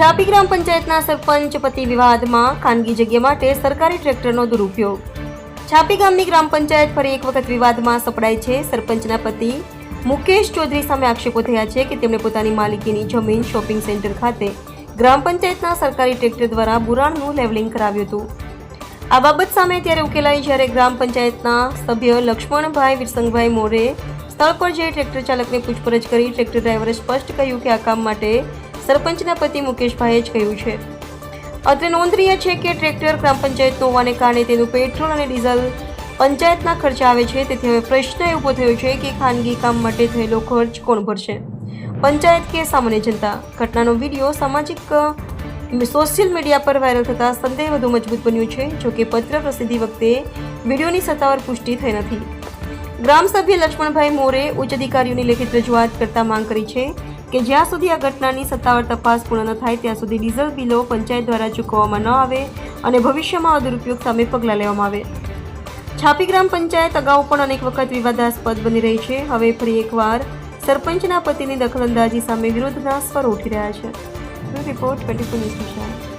છાપી ગ્રામ પંચાયતના સરપંચ પતિ વિવાદમાં ખાનગી જગ્યા માટે સરકારી ટ્રેક્ટરનો દુરુપયોગ. છાપી ગામની ગ્રામ પંચાયત ફરી એક વખત વિવાદમાં સપડાય છે. સરપંચના પતિ મુકેશ ચૌધરી સામે આક્ષેપો થયા છે કે તેમણે પોતાની માલિકીની જમીન શોપિંગ સેન્ટર ખાતે ગ્રામ પંચાયતના સરકારી ટ્રેક્ટર દ્વારા બુરાણનું લેવલિંગ કરાવ્યું હતું. આ બાબત સામે ત્યારે ઉકેલાઈ જ્યારે ગ્રામ પંચાયતના સભ્ય લક્ષ્મણભાઈ વિરસંગભાઈ મોરે સ્થળ પર જઈ ટ્રેક્ટર ચાલકને પૂછપરછ કરી ટ્રેક્ટર ડ્રાઈવરે સ્પષ્ટ કહ્યું કે આ કામ માટે સરપંચના પતિ મુકેશભાઈએ જ કહ્યું છે. અત્રે નોંધનીય છે કે ટ્રેક્ટર ગ્રામ પંચાયત હોવાને કારણે તેનું પેટ્રોલ અને ડીઝલ પંચાયતના ખર્ચે આવે છે. તેથી હવે પ્રશ્ન ઊભો થયો છે કે ખાનગી કામ માટે થયેલો ખર્ચ કોણ ભરશે? પંચાયત કે સામાન્ય જનતા? ઘટનાનો વીડિયો સામાજિક સોશિયલ મીડિયા પર વાયરલ થતાં સંદેહ વધુ મજબૂત બન્યું છે જોકે પત્ર પ્રસિદ્ધિ વખતે વિડીયોની સત્તાવાર પુષ્ટિ થઈ નથી. ગ્રામસભ્ય લક્ષ્મણભાઈ મોરે ઉચ્ચ અધિકારીઓની લેખિત રજૂઆત કરતા માંગ કરી છે કે જ્યાં સુધી આ ઘટનાની સત્તાવાર તપાસ પૂર્ણ ન થાય, ત્યાં સુધી ડીઝલ બિલો પંચાયત દ્વારા ચૂકવવામાં ન આવે અને ભવિષ્યમાં દુરુપયોગ સામે પગલાં લેવામાં આવે. છાપી ગ્રામ પંચાયત અગાઉ પણ અનેક વખત વિવાદાસ્પદ બની રહી છે. હવે ફરી એકવાર સરપંચના પતિની દખલંદાજી સામે વિરોધના સ્વર ઉઠી રહ્યા છે. Report twenty four news